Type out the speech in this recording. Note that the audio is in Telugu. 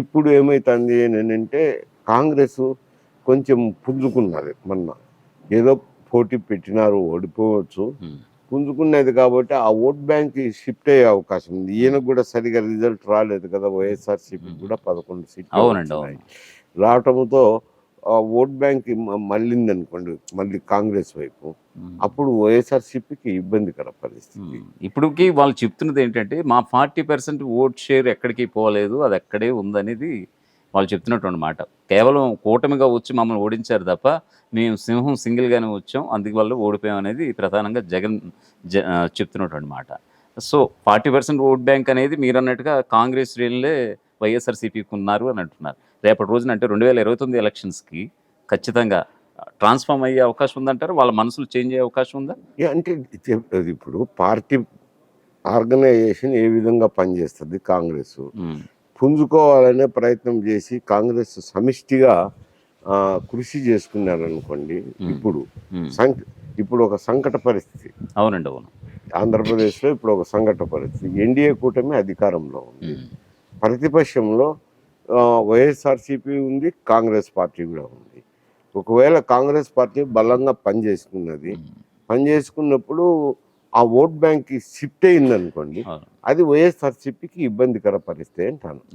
ఇప్పుడు ఏమవుతుంది అని అంటే కాంగ్రెస్ కొంచెం పుంజుకున్నది మొన్న. ఏదో పోటీ పెట్టినారు ఓడిపోవచ్చు. పుంజుకున్నది కాబట్టి ఆ ఓట్ బ్యాంక్ షిఫ్ట్ అయ్యే అవకాశం ఉంది. ఈయనకు కూడా సరిగా రిజల్ట్ రాలేదు కదా వైఎస్ఆర్సీపీ కూడా పదకొండు సీట్లు. రావటంతో ఓట్ బ్యాంక్ మళ్ళింది అనుకోండి మళ్ళీ కాంగ్రెస్ వైపు. అప్పుడు వైఎస్ఆర్సీపీకి ఇబ్బందికర పరిస్థితి. ఇప్పటికి వాళ్ళు చెప్తున్నది ఏంటంటే మా ఫార్టీ పర్సెంట్ ఓట్ షేర్ ఎక్కడికి పోలేదు అది అక్కడే ఉందనేది వాళ్ళు చెప్తున్నటువంటి మాట కేవలం కూటమిగా వచ్చి మమ్మల్ని ఓడించారు తప్ప మేము సింహం సింగిల్గానే వచ్చాం అందువల్ల ఓడిపోయాం అనేది ప్రధానంగా జగన్ జ చెప్తున్నటువంటి మాట so forty percent vote bank అనేది మీరు అన్నట్టుగా కాంగ్రెస్ శ్రేణులే వైఎస్ఆర్సీపీకి ఉన్నారు అని అంటున్నారు. రేపటి రోజున అంటే రెండు వేల ఇరవై తొమ్మిది ఎలక్షన్స్కి ఖచ్చితంగా ట్రాన్స్ఫార్మ్ అయ్యే అవకాశం ఉందంటారు? వాళ్ళ మనసులు చేంజ్ అయ్యే అవకాశం ఉందా? అంటే ఇప్పుడు పార్టీ ఆర్గనైజేషన్ ఏ విధంగా పనిచేస్తుంది కాంగ్రెస్. పుంజుకోవాలనే ప్రయత్నం చేసి కాంగ్రెస్ సమిష్టిగా కృషి చేసుకున్నారనుకోండి ఇప్పుడు. సంక ఇప్పుడు ఒక సంకట పరిస్థితి. అవునండి అవును. ఆంధ్రప్రదేశ్లో ఇప్పుడు ఒక సంకట పరిస్థితి. ఎన్డీఏ కూటమి అధికారంలో ఉంది. ప్రతిపక్షంలో వైఎస్ఆర్సీపీ ఉంది కాంగ్రెస్ పార్టీ కూడా ఉంది ఒకవేళ కాంగ్రెస్ పార్టీ బలంగా పనిచేసుకున్నది పనిచేసుకున్నప్పుడు ఆ ఓట్ బ్యాంక్కి షిఫ్ట్ అయింది అనుకోండి అవును. అది వైఎస్ఆర్సీపీకి ఇబ్బందికర పరిస్థితి అంటాను